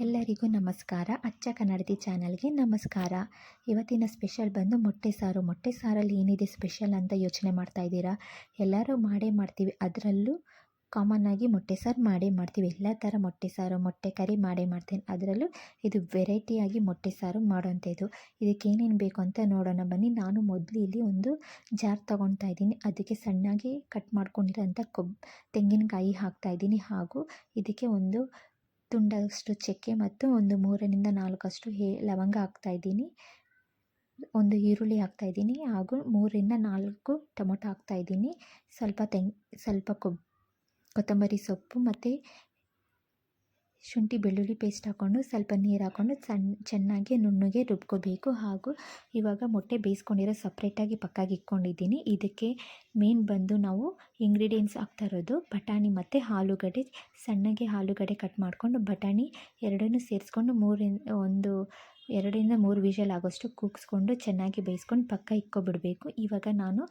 ಎಲ್ಲರಿಗೂ ನಮಸ್ಕಾರ. ಅಚ್ಚ ಕನ್ನಡತಿ ಚಾನಲ್ಗೆ ನಮಸ್ಕಾರ. ಇವತ್ತಿನ ಸ್ಪೆಷಲ್ ಬಂದು ಮೊಟ್ಟೆ ಸಾರು. ಮೊಟ್ಟೆ ಸಾರಲ್ಲಿ ಏನಿದೆ ಸ್ಪೆಷಲ್ ಅಂತ ಯೋಚನೆ ಮಾಡ್ತಾ ಇದ್ದೀರಾ? ಎಲ್ಲರೂ ಮಾಡೇ ಮಾಡ್ತೀವಿ. ಅದರಲ್ಲೂ ಕಾಮನ್ ಆಗಿ ಮೊಟ್ಟೆ ಸಾರು ಮಾಡೇ ಮಾಡ್ತೀವಿ. ಎಲ್ಲ ಥರ ಮೊಟ್ಟೆ ಸಾರು, ಮೊಟ್ಟೆ ಕರಿ ಮಾಡೇ ಮಾಡ್ತೀನಿ. ಅದರಲ್ಲೂ ಇದು ವೆರೈಟಿಯಾಗಿ ಮೊಟ್ಟೆ ಸಾರು ಮಾಡೋಂಥದ್ದು. ಇದಕ್ಕೆ ಏನೇನು ಬೇಕು ಅಂತ ನೋಡೋಣ. ಬನ್ನಿ, ನಾನು ಮೊದಲು ಇಲ್ಲಿ ಒಂದು ಜಾರ್ ತೊಗೊಳ್ತಾ ಇದ್ದೀನಿ. ಅದಕ್ಕೆ ಸಣ್ಣಾಗಿ ಕಟ್ ಮಾಡ್ಕೊಂಡಿರೋಂಥ ಕೊಬ್ ತೆಂಗಿನಕಾಯಿ ಹಾಕ್ತಾ ಇದ್ದೀನಿ. ಹಾಗೂ ಇದಕ್ಕೆ ಒಂದು ತುಂಡಷ್ಟು ಚಕ್ಕೆ ಮತ್ತು ಒಂದು ಮೂರರಿಂದ ನಾಲ್ಕಷ್ಟು ಹೇ, ಲವಂಗ ಹಾಕ್ತಾಯಿದ್ದೀನಿ ಒಂದು ಈರುಳ್ಳಿ ಹಾಕ್ತಾಯಿದ್ದೀನಿ ಹಾಗೂ ಮೂರರಿಂದ ನಾಲ್ಕು ಟೊಮೊಟೊ ಹಾಕ್ತಾಯಿದ್ದೀನಿ ಸ್ವಲ್ಪ ತೆಂಗ್, ಸ್ವಲ್ಪ ಕೊಬ್, ಕೊತ್ತಂಬರಿ ಸೊಪ್ಪು ಮತ್ತು ಶುಂಠಿ, ಬೆಳ್ಳುಳ್ಳಿ ಪೇಸ್ಟ್ ಹಾಕ್ಕೊಂಡು ಸ್ವಲ್ಪ ನೀರು ಹಾಕ್ಕೊಂಡು ಸಣ್ಣ ಚೆನ್ನಾಗಿ ನುಣ್ಣಗೆ ರುಬ್ಕೋಬೇಕು. ಹಾಗೂ ಇವಾಗ ಮೊಟ್ಟೆ ಬೇಯಿಸ್ಕೊಂಡಿರೋ ಸಪ್ರೇಟಾಗಿ ಪಕ್ಕಾಗಿ ಇಟ್ಕೊಂಡಿದ್ದೀನಿ. ಇದಕ್ಕೆ ಮೇನ್ ಬಂದು ನಾವು ಇಂಗ್ರೀಡಿಯೆಂಟ್ಸ್ ಹಾಕ್ತಾ ಇರೋದು ಬಟಾಣಿ ಮತ್ತು ಆಲೂಗಡ್ಡೆ. ಸಣ್ಣಗೆ ಆಲೂಗಡ್ಡೆ ಕಟ್ ಮಾಡಿಕೊಂಡು ಬಟಾಣಿ ಎರಡನ್ನೂ ಸೇರಿಸ್ಕೊಂಡು ಮೂರಿಂದ ಒಂದು ಎರಡರಿಂದ ಮೂರು ವಿಷಲ್ ಆಗೋಷ್ಟು ಕೂಗಿಸ್ಕೊಂಡು ಚೆನ್ನಾಗಿ ಬೇಯಿಸ್ಕೊಂಡು ಪಕ್ಕ ಇಕ್ಕೊಬಿಡಬೇಕು ಇವಾಗ ನಾನು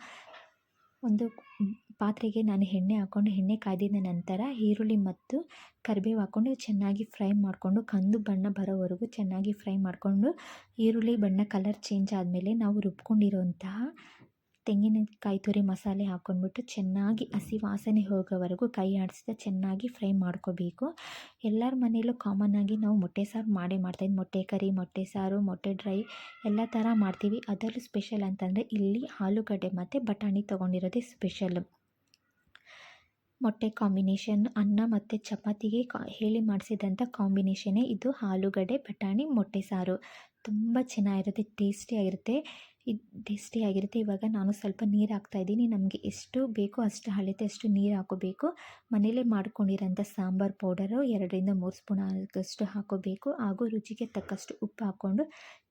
ಒಂದು ಪಾತ್ರೆಗೆ ನಾನು ಎಣ್ಣೆ ಹಾಕ್ಕೊಂಡು, ಎಣ್ಣೆ ಕಾದಿದ ನಂತರ ಈರುಳ್ಳಿ ಮತ್ತು ಕರಿಬೇವು ಹಾಕ್ಕೊಂಡು ಚೆನ್ನಾಗಿ ಫ್ರೈ ಮಾಡಿಕೊಂಡು, ಕಂದು ಬಣ್ಣ ಬರೋವರೆಗೂ ಚೆನ್ನಾಗಿ ಫ್ರೈ ಮಾಡಿಕೊಂಡು, ಈರುಳ್ಳಿ ಬಣ್ಣ ಕಲರ್ ಚೇಂಜ್ ಆದಮೇಲೆ ನಾವು ರುಬ್ಕೊಂಡಿರೋಂತಹ ತೆಂಗಿನಕಾಯಿ ತುರಿ ಮಸಾಲೆ ಹಾಕ್ಕೊಂಡ್ಬಿಟ್ಟು ಚೆನ್ನಾಗಿ ಹಸಿ ವಾಸನೆ ಹೋಗೋವರೆಗೂ ಕೈ ಆಡಿಸಿದ ಚೆನ್ನಾಗಿ ಫ್ರೈ ಮಾಡ್ಕೋಬೇಕು. ಎಲ್ಲರ ಮನೆಯಲ್ಲೂ ಕಾಮನ್ನಾಗಿ ನಾವು ಮೊಟ್ಟೆ ಸಾರು ಮಾಡೇ ಮಾಡ್ತಾಯಿದ್ದು ಮೊಟ್ಟೆ ಕರಿ, ಮೊಟ್ಟೆ ಸಾರು, ಮೊಟ್ಟೆ ಡ್ರೈ ಎಲ್ಲ ಥರ ಮಾಡ್ತೀವಿ. ಅದರಲ್ಲೂ ಸ್ಪೆಷಲ್ ಅಂತಂದರೆ ಇಲ್ಲಿ ಆಲೂಗಡ್ಡೆ ಮತ್ತು ಬಟಾಣಿ ತೊಗೊಂಡಿರೋದೇ ಸ್ಪೆಷಲ್ ಮೊಟ್ಟೆ ಕಾಂಬಿನೇಷನ್ ಅನ್ನ ಮತ್ತು ಚಪಾತಿಗೆ ಕಾ ಹೇಳಿ ಮಾಡಿಸಿದಂಥ ಕಾಂಬಿನೇಷನೇ ಇದು ಆಲೂಗಡ್ಡೆ, ಬಟಾಣಿ, ಮೊಟ್ಟೆ ಸಾರು. ತುಂಬ ಚೆನ್ನಾಗಿರುತ್ತೆ ಟೇಸ್ಟಿಯಾಗಿರುತ್ತೆ ಇದು ಟೇಸ್ಟಿಯಾಗಿರುತ್ತೆ ಇವಾಗ ನಾನು ಸ್ವಲ್ಪ ನೀರು ಹಾಕ್ತಾಯಿದ್ದೀನಿ ನಮಗೆ ಎಷ್ಟು ಬೇಕೋ ಅಷ್ಟು ಹಳೆತೆ ಅಷ್ಟು ನೀರು ಹಾಕೋಬೇಕು. ಮನೇಲೇ ಮಾಡ್ಕೊಂಡಿರೋಂಥ ಸಾಂಬಾರು ಪೌಡರು ಎರಡರಿಂದ ಮೂರು ಸ್ಪೂನ್ ಆಗಷ್ಟು ಹಾಕೋಬೇಕು. ಹಾಗೂ ರುಚಿಗೆ ತಕ್ಕಷ್ಟು ಉಪ್ಪು ಹಾಕ್ಕೊಂಡು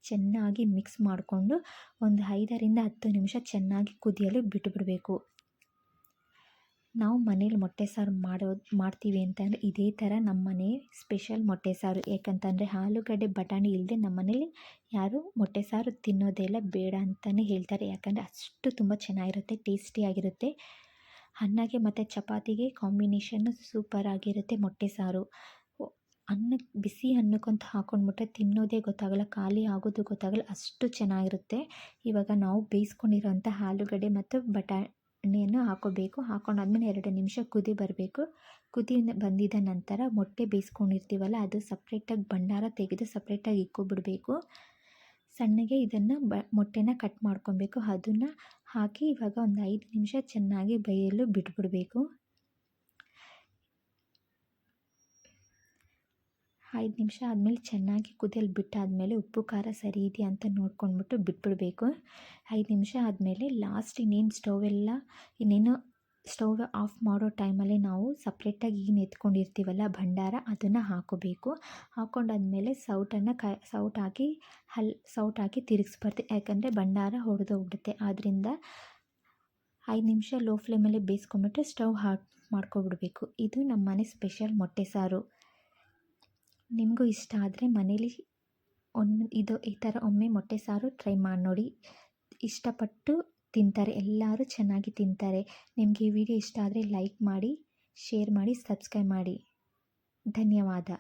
ಚೆನ್ನಾಗಿ ಮಿಕ್ಸ್ ಮಾಡಿಕೊಂಡು ಒಂದು ಐದರಿಂದ ಹತ್ತು ನಿಮಿಷ ಚೆನ್ನಾಗಿ ಕುದಿಯಲು ಬಿಟ್ಟುಬಿಡಬೇಕು ನಾವು ಮನೇಲಿ ಮೊಟ್ಟೆ ಸಾರು ಮಾಡೋದು ಮಾಡ್ತೀವಿ ಅಂತಂದರೆ ಇದೇ ಥರ ನಮ್ಮ ಮನೆ ಸ್ಪೆಷಲ್ ಮೊಟ್ಟೆ ಸಾರು. ಯಾಕಂತಂದರೆ ಆಲೂಗಡ್ಡೆ, ಬಟಾಣಿ ಇಲ್ಲದೆ ನಮ್ಮ ಮನೇಲಿ ಯಾರೂ ಮೊಟ್ಟೆ ಸಾರು ತಿನ್ನೋದೇ ಇಲ್ಲ, ಬೇಡ ಅಂತಲೇ ಹೇಳ್ತಾರೆ. ಯಾಕಂದರೆ ಅಷ್ಟು ತುಂಬ ಚೆನ್ನಾಗಿರುತ್ತೆ ಟೇಸ್ಟಿಯಾಗಿರುತ್ತೆ ಅನ್ನಕ್ಕೆ ಮತ್ತು ಚಪಾತಿಗೆ ಕಾಂಬಿನೇಷನ್ನು ಸೂಪರಾಗಿರುತ್ತೆ ಮೊಟ್ಟೆ ಸಾರು. ಅನ್ನಕ್ಕೆ ಬಿಸಿ ಅನ್ನಕ್ಕಂತ ಹಾಕೊಂಡ್ಬಿಟ್ರೆ ತಿನ್ನೋದೇ ಗೊತ್ತಾಗಲ್ಲ, ಖಾಲಿ ಆಗೋದು ಗೊತ್ತಾಗಲ್ಲ, ಅಷ್ಟು ಚೆನ್ನಾಗಿರುತ್ತೆ. ಇವಾಗ ನಾವು ಬೇಯಿಸ್ಕೊಂಡಿರೋಂಥ ಆಲೂಗಡ್ಡೆ ಮತ್ತು ಬಟಾ ಎಣ್ಣೆಯನ್ನು ಹಾಕೋಬೇಕು. ಹಾಕೊಂಡಾದ್ಮೇಲೆ ಎರಡು ನಿಮಿಷ ಕುದಿ ಬರಬೇಕು. ಕುದಿ ಬಂದಿದ ನಂತರ ಮೊಟ್ಟೆ ಬೇಯಿಸ್ಕೊಂಡಿರ್ತೀವಲ್ಲ, ಅದು ಸಪ್ರೇಟಾಗಿ ಭಂಡಾರ ತೆಗೆದು ಸಪ್ರೇಟಾಗಿ ಇಕ್ಕೊಬಿಡಬೇಕು. ಸಣ್ಣಗೆ ಇದನ್ನು ಬ, ಮೊಟ್ಟೆನ ಕಟ್ ಮಾಡ್ಕೊಬೇಕು. ಅದನ್ನು ಹಾಕಿ ಇವಾಗ ಒಂದು ಐದು ನಿಮಿಷ ಚೆನ್ನಾಗಿ ಬೇಯಲು ಬಿಟ್ಬಿಡಬೇಕು. ಐದು ನಿಮಿಷ ಆದಮೇಲೆ ಚೆನ್ನಾಗಿ ಕುದಿಯಲು ಬಿಟ್ಟಾದಮೇಲೆ ಉಪ್ಪು, ಖಾರ ಸರಿ ಇದೆಯಾ ಅಂತ ನೋಡ್ಕೊಂಡ್ಬಿಟ್ಟು ಬಿಟ್ಬಿಡಬೇಕು. ಐದು ನಿಮಿಷ ಆದಮೇಲೆ ಲಾಸ್ಟ್ ಇನ್ನೇನು ಸ್ಟೌವೆಲ್ಲ ಇನ್ನೇನು ಸ್ಟವ್ ಆಫ್ ಮಾಡೋ ಟೈಮಲ್ಲಿ ನಾವು ಸಪ್ರೇಟಾಗಿ ಏನು ಎತ್ಕೊಂಡಿರ್ತೀವಲ್ಲ ಭಂಡಾರ, ಅದನ್ನು ಹಾಕೋಬೇಕು. ಹಾಕೊಂಡಾದ್ಮೇಲೆ ಸೌಟನ್ನು ಕ ಸೌಟ್ ಹಾಕಿ ಹಲ್ ಸೌಟ್ ಹಾಕಿ ತಿರುಗಿಸ್ಬಾರ್ದು. ಯಾಕಂದರೆ ಭಂಡಾರ ಹೊಡೆದೋಗ್ಬಿಡುತ್ತೆ ಆದ್ದರಿಂದ ಐದು ನಿಮಿಷ ಲೋ ಫ್ಲೇಮಲ್ಲಿ ಬೇಯಿಸ್ಕೊಂಬಿಟ್ಟು ಸ್ಟವ್ ಹಾಟ್ ಮಾಡ್ಕೊಬಿಡಬೇಕು. ಇದು ನಮ್ಮ ಮನೆ ಸ್ಪೆಷಲ್ ಮೊಟ್ಟೆ ಸಾರು. ನಿಮಗೂ ಇಷ್ಟ ಆದರೆ ಮನೇಲಿ ಒಂದು ಇದು ಈ ಥರ ಒಮ್ಮೆ ಮೊಟ್ಟೆ ಸಾರು ಟ್ರೈ ಮಾಡಿ ನೋಡಿ. ಇಷ್ಟಪಟ್ಟು ತಿಂತಾರೆ. ಎಲ್ಲರೂ ಚೆನ್ನಾಗಿ ತಿಂತಾರೆ. ನಿಮಗೆ ಈ ವಿಡಿಯೋ ಇಷ್ಟ ಆದರೆ ಲೈಕ್ ಮಾಡಿ ಶೇರ್ ಮಾಡಿ ಸಬ್ಸ್ಕ್ರೈಬ್ ಮಾಡಿ. ಧನ್ಯವಾದ.